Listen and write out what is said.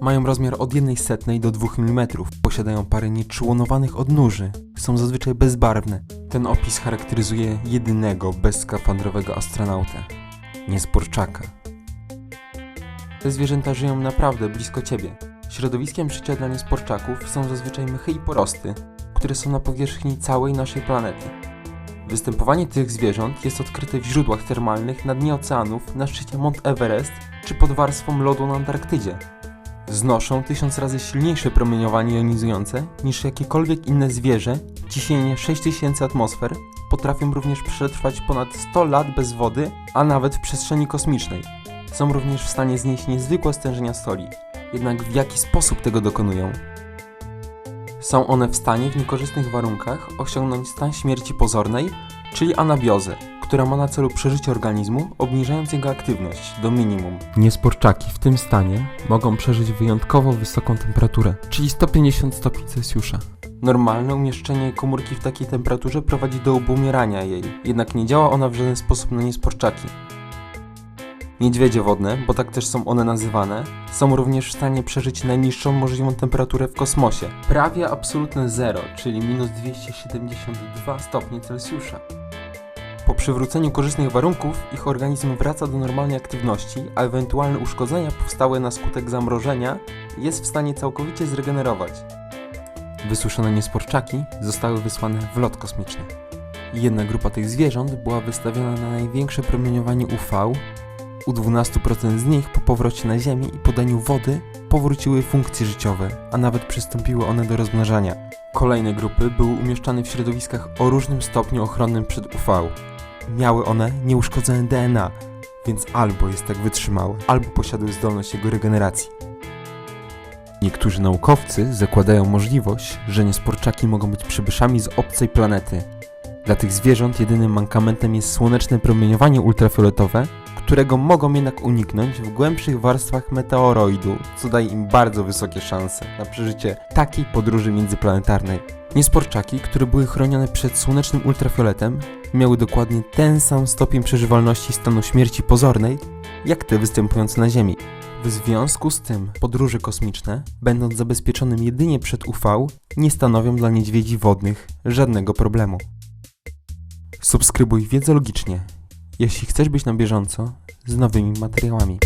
Mają rozmiar od 1 setnej do 2 mm. Posiadają parę nieczłonowanych odnóży. Są zazwyczaj bezbarwne. Ten opis charakteryzuje jedynego bezskafandrowego astronauta. Niesporczaka. Te zwierzęta żyją naprawdę blisko ciebie. Środowiskiem życia dla niesporczaków są zazwyczaj mychy i porosty, które są na powierzchni całej naszej planety. Występowanie tych zwierząt jest odkryte w źródłach termalnych na dnie oceanów, na szczycie Mont Everest czy pod warstwą lodu na Antarktydzie. Znoszą tysiąc razy silniejsze promieniowanie jonizujące niż jakiekolwiek inne zwierzę. Ciśnienie 6000 atmosfer potrafią również przetrwać ponad 100 lat bez wody, a nawet w przestrzeni kosmicznej. Są również w stanie znieść niezwykłe stężenia soli. Jednak w jaki sposób tego dokonują? Są one w stanie w niekorzystnych warunkach osiągnąć stan śmierci pozornej, czyli anabiozę, która ma na celu przeżycie organizmu, obniżając jego aktywność do minimum. Niesporczaki w tym stanie mogą przeżyć wyjątkowo wysoką temperaturę, czyli 150 stopni Celsjusza. Normalne umieszczenie komórki w takiej temperaturze prowadzi do obumierania jej, jednak nie działa ona w żaden sposób na niesporczaki. Niedźwiedzie wodne, bo tak też są one nazywane, są również w stanie przeżyć najniższą możliwą temperaturę w kosmosie. Prawie absolutne zero, czyli minus 272 stopnie Celsjusza. Po przywróceniu korzystnych warunków ich organizm wraca do normalnej aktywności, a ewentualne uszkodzenia powstałe na skutek zamrożenia jest w stanie całkowicie zregenerować. Wysuszone niesporczaki zostały wysłane w lot kosmiczny. Jedna grupa tych zwierząt była wystawiona na największe promieniowanie UV. U 12% z nich po powrocie na Ziemię i podaniu wody powróciły funkcje życiowe, a nawet przystąpiły one do rozmnażania. Kolejne grupy były umieszczane w środowiskach o różnym stopniu ochronnym przed UV. Miały one nieuszkodzone DNA, więc albo jest tak wytrzymałe, albo posiadły zdolność jego regeneracji. Niektórzy naukowcy zakładają możliwość, że niesporczaki mogą być przybyszami z obcej planety. Dla tych zwierząt jedynym mankamentem jest słoneczne promieniowanie ultrafioletowe, którego mogą jednak uniknąć w głębszych warstwach meteoroidu, co daje im bardzo wysokie szanse na przeżycie takiej podróży międzyplanetarnej. Niesporczaki, które były chronione przed słonecznym ultrafioletem, miały dokładnie ten sam stopień przeżywalności stanu śmierci pozornej, jak te występujące na Ziemi. W związku z tym podróże kosmiczne, będąc zabezpieczonym jedynie przed UV, nie stanowią dla niedźwiedzi wodnych żadnego problemu. Subskrybuj wiedzę logicznie, jeśli chcesz być na bieżąco z nowymi materiałami.